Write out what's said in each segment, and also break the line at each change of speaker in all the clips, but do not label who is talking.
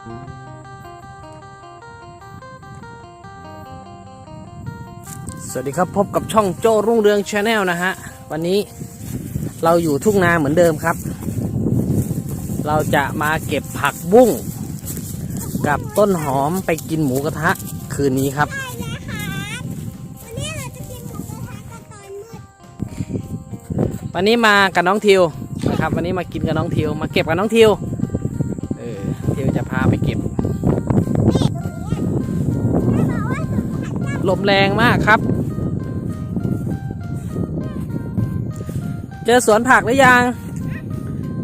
สวัสดีครับพบกับช่องโจรุ่งเรืองชาแนลนะฮะ วันนี้เราอยู่ทุ่งนาเหมือนเดิมครับ เราจะมาเก็บผักบุ้ง กับต้นหอมไปกินหมูกระทะคืนนี้ครับ
วันนี้เราจะกินหมูกระทะตอนมืด
วันนี้มากับน้องทิวนะครับ วันนี้มากินกับน้องทิว มาเก็บกับน้องทิว ลมแรงมากครับ เจอสวนผักหรือยัง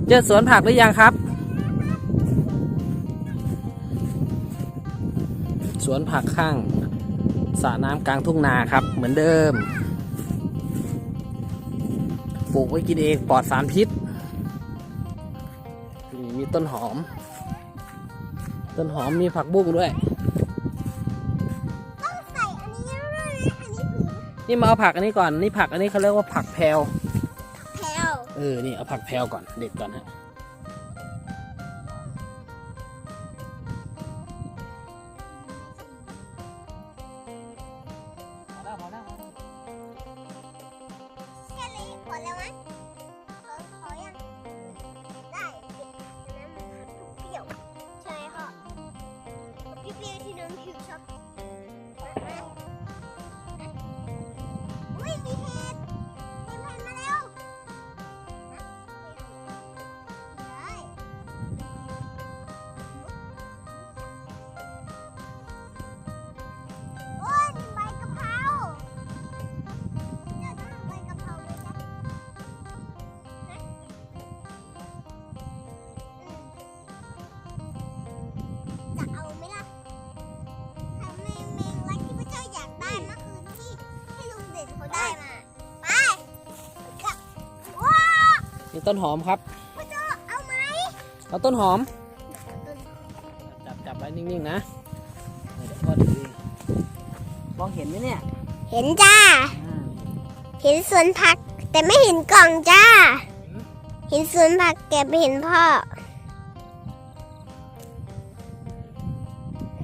เจอสวนผักหรือยังครับ สวนผักข้างสระน้ำกลางทุ่งนาครับ เหมือนเดิม ปลูกไว้กินเองปลอดสารพิษมีต้นหอม ต้นหอมมีผักบุ้งด้วย
นนี่
มาเอาผักอันนี้ก่อน นี่ผักอันนี้เขาเรียกว่าผักแพรว
แพลว
เออ นี่เอาผักแพรวก่อน เด็ดก่อนฮะ
นี่ต้นห
อมครับ
พระเจ้าเอาไหม
เอาต้นหอม จับจับไว้นิ่งๆนะเดี๋ยวพ่อถือเองมองเห็นไหมเนี่ย
เห็นจ้า
อ่า
เห็นสวนผัก แต่ไม่เห็นกล่องจ้า เห็นสวนผักแต่ไม่เห็นพ่อ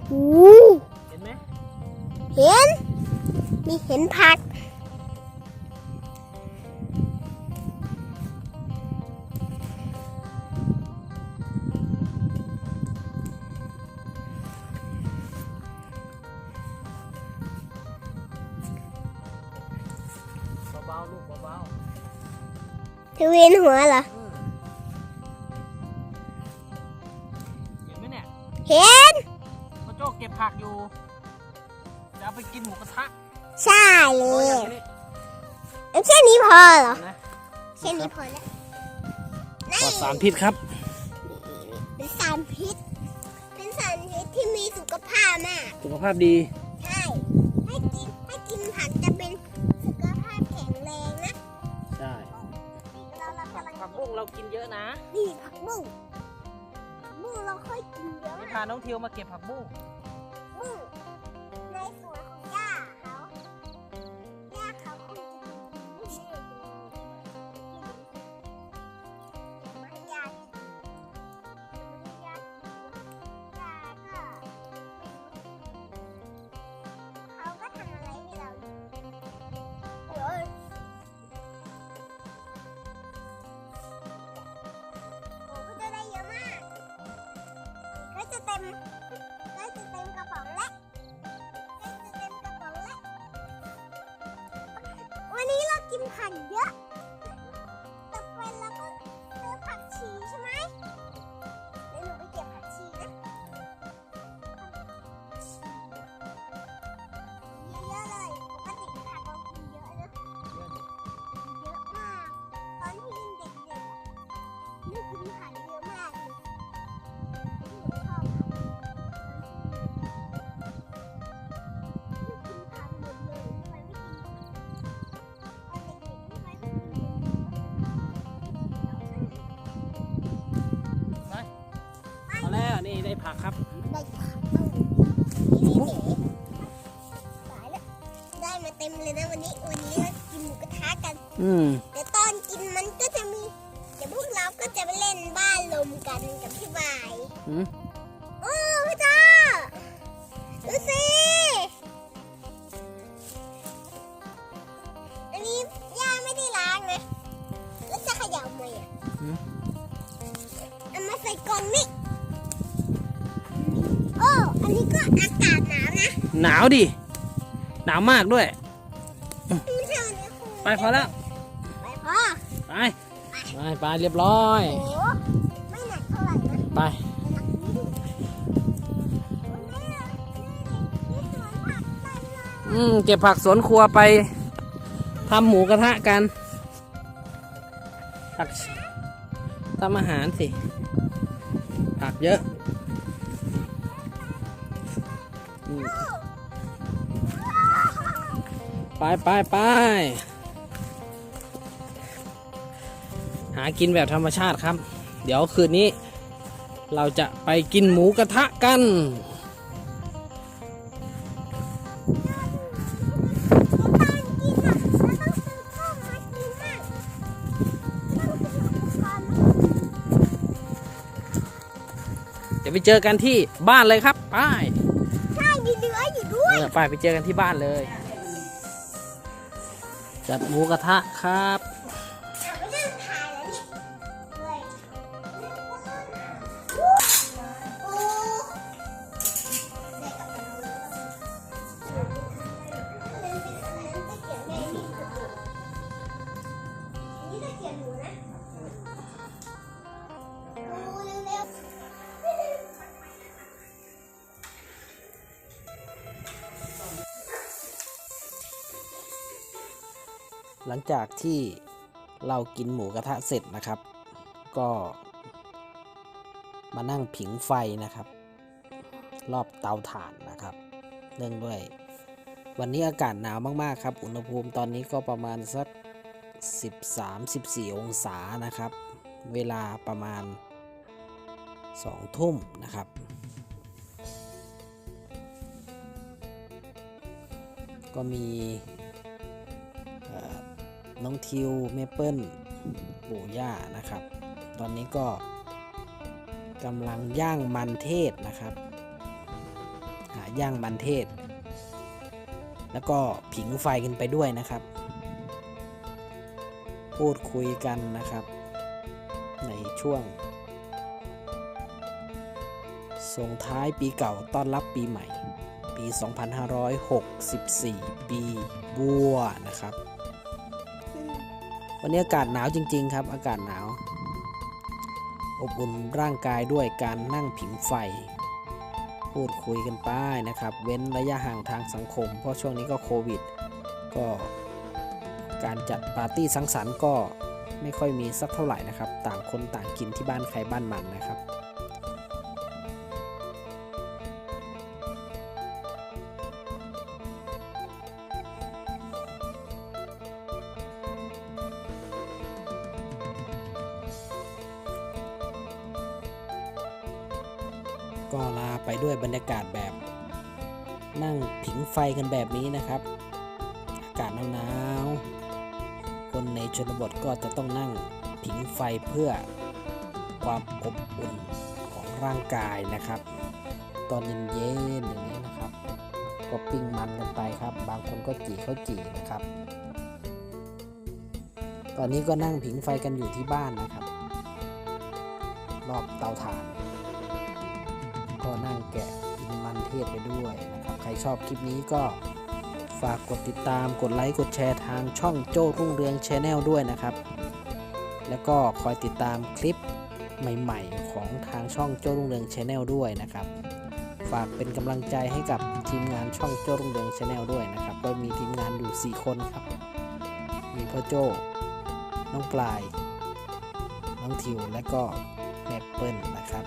หู
เห็นไหม
เห็น มีเห็นผัก
เธ
อเวียนหัวเหรอ
ๆอืมเห็นไหมเนี่ย
เห็น
พ่อโจ้เก็บผักอยู่ จะเอาไปกินหมูกระทะ
ใช่เล
ตัวยอย่างนี้
แค่นี้พอเหรอ
นะ
แค่นี้พอแล้ว
ปลอดสารพิษครับ
เป็นสารพิษ เป็นสารพิษที่มีสุขภาพมาก
สุขภาพดี
ผัก
บุ้งเรากินเยอะนะ
นี่ผักบุ้งผักบุ้งเราค่อยกินเยอะ
นี่
มาก
พาน้องทิวมาเก็บผักบุ้ง
ผัก
ครับ
ได้ผักบ้างนี่นี่ตายแล้วได้มาเต็มเลยนะวันนี้วันนี้เรากินหมูกระทะกัน
อืม
เดี๋ยวตอนกินมันก็จะมีเดี๋ยวพวกเราก็จะไปเล่นบ้านลมกันกับพี่บาย
อืม
อืม อากาศหนาวนะ
หนาวดิ หนาวมากด้วย
ไม่ใช่วันนี้ครู
ไปพอแล้ว
ไปพ่อ
ไป ไปไปเรียบร้อย
โอ้โหไม่หนักเท่าไหร่นะ
ไป
หนักนิดนึงวันนี้อะนี่นี่สวนผักเต็มเลย
อืมเก็บผักสวนครัวไปทำหมูกระทะกันผักทำอาหารสิ ผักเยอะ ไปไปไปหากินแบบธรรมชาติครับ เดี๋ยวคืนนี้ เราจะไปกินหมูกระทะกันเดี๋ยวไปเจอกันที่บ้านเลยครับ ไป
ใช่มีเนื้ออยู่ด้วย
เออ ไปไปเจอกันที่บ้านเลย จัดหมูกระทะครับ
ห
ลังจากที่เรากินหมูกระทะเสร็จนะครับ ก็มานั่งผิงไฟนะครับ รอบเตาถ่านนะครับเนื่องด้วย วันนี้อากาศหนาวมากๆครับ อุณหภูมิตอนนี้ก็ประมาณสัก 13-14 องศานะครับ เวลาประมาณ 2 ทุ่มนะครับ ก็มี น้องทิวเมเปิลปู่ย่านะครับ ตอนนี้ก็กำลังย่างมันเทศนะครับหาย่างมันเทศ แล้วก็ผิงไฟกันไปด้วยนะครับ พูดคุยกันนะครับ ในช่วง ส่งท้ายปีเก่าต้อนรับปีใหม่ ปี 2564 ปีบัวนะครับ วันนี้อากาศหนาวจริง ๆ ครับ อากาศหนาว อบอุ่นร่างกายด้วยการนั่งผิงไฟ พูดคุยกันไปนะครับ เว้นระยะห่างทางสังคม เพราะช่วงนี้ก็โควิด ก็การจัดปาร์ตี้สังสรรค์ก็ไม่ค่อยมีสักเท่าไหร่นะครับ ต่างคนต่างกินที่บ้านใครบ้านมันนะครับ ก็ลาไปด้วยบรรยากาศแบบ นั่งผิงไฟกันแบบนี้นะครับ อากาศหนาวๆคนในชนบทก็จะต้องนั่งผิงไฟเพื่อความอบอุ่นของร่างกายนะครับ ตอนเย็นๆอย่างนี้นะครับ ก็ปิ้งมันกันไปครับ บางคนก็จี่ข้าวจี่นะครับ ตอนนี้ก็นั่งผิงไฟกันอยู่ที่บ้านนะครับ รอบเตาถ่าน เทศไปด้วยนะครับ ใครชอบคลิปนี้ก็ฝากกดติดตาม กดไลค์ กดแชร์ทางช่องโจ้รุ่งเรืองชแนลด้วยนะครับ แล้วก็คอยติดตามคลิปใหม่ ๆ ของทางช่องโจ้รุ่งเรืองชแนลด้วยนะครับ ฝากเป็นกำลังใจให้กับทีมงานช่องโจ้รุ่งเรืองชแนลด้วยนะครับ ก็มีทีมงานอยู่ 4 คนครับ มีพ่อโจ้ น้องปลาย น้องทิว และก็แม่เปิ้ลนะครับ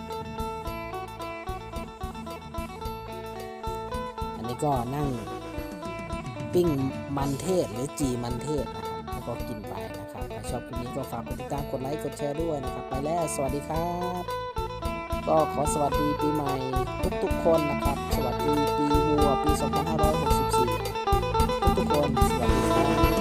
อันนี้ก็นั่งปิ้งมันเทศหรือจีมันเทศนะครับแล้วก็กินไปนะครับถ้าชอบคลิปนี้ก็ฝากกดติดตามกดไลค์กดแชร์ด้วยนะครับ ไปแล้วสวัสดีครับ ก็ขอสวัสดีปีใหม่ทุกๆคนนะครับ สวัสดีปีวัวปี 2564 ทุกๆคนสวัสดีครับ